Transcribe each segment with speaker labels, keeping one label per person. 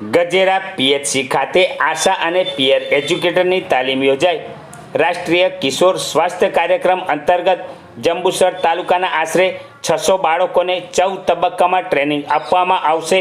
Speaker 1: Gajera PHC ખાતે આશા અને પિયર એજ્યુકેટરની તાલીમ યોજાઈ. રાષ્ટ્રીય કિશોર સ્વાસ્થ્ય કાર્યક્રમ અંતર્ગત જંબુસર તાલુકાના આશરે છસો બાળકોને ચૌદ તબક્કામાં ટ્રેનિંગ આપવામાં આવશે,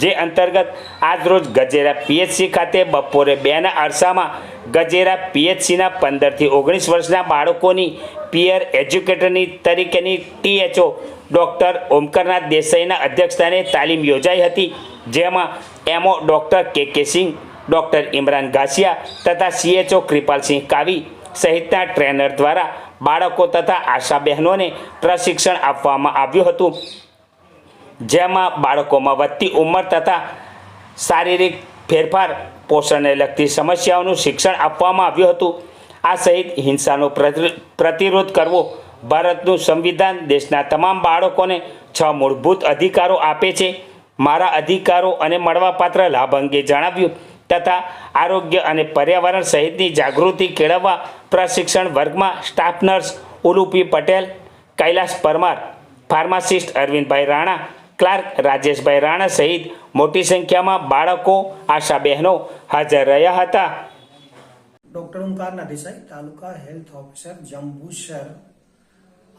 Speaker 1: જે અંતર્ગત આજરોજ ગજેરા પીએચસી ખાતે બપોરે બેના અરસામાં ગજેરા પીએચસીના પંદરથી ઓગણીસ વર્ષના બાળકોની પિયર એજ્યુકેટરની તરીકેની ટીએચઓ ડૉક્ટર ઓમકરનાથ દેસાઈના અધ્યક્ષસ્થાને તાલીમ યોજાઈ હતી. જેમાં એમઓ ડૉક્ટર કે કે સિંહ, ડૉક્ટર ઇમરાન ઘાસિયા તથા સીએચઓ કૃપાલસિંહ કાવી સહિતના ટ્રેનર દ્વારા બાળકો તથા આશા બહેનોને પ્રશિક્ષણ આપવામાં આવ્યું હતું. જેમાં બાળકોમાં વધતી ઉંમર તથા શારીરિક ફેરફાર, પોષણને લગતી સમસ્યાઓનું શિક્ષણ આપવામાં આવ્યું હતું. આ સહિત હિંસાનો પ્રતિ- પ્રતિરોધ કરવો ભારતનું સંવિધાન દેશના તમામ બાળકોને છ મૂળભૂત અધિકારો આપે છે. મારા અધિકારો અને મળવાપાત્ર લાભ અંગે જણાવ્યું તથા આરોગ્ય અને પર્યાવરણ સહિતની જાગૃતિ કેળવવા પ્રશિક્ષણ વર્ગમાં staff nurse Ulupi Patel, Kailas Parmar, pharmacist Arvindbhai Rana, clerk Rajeshbhai Rana સહિત મોટી સંખ્યામાં બાળકો, આશા બહેનો હાજર રહ્યા હતા.
Speaker 2: Doctor Omkar Desai taluka health officer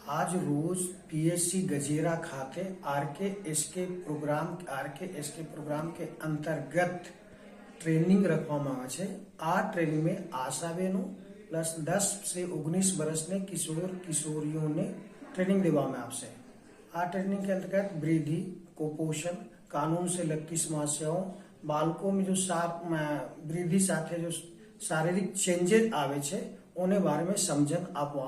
Speaker 2: आज रोज पीएससी गजेरा खाते RK SK program RK SK program के अंतर्गत ट्रेनिंग रखवा आ ट्रेनिंग में आशा बेनो प्लस 10 से 19 वर्ष ने किशोर किशोरियों ने ट्रेनिंग देवा में आपसे। आ ट्रेनिंग के अंतर्गत वृद्धि, कुपोषण, कानून से लगती समस्याओं, बालकों में जो साथ वृद्धि साथ जो शारीरिक चेंजेस आवे उन्हें बारे में समझन आपवा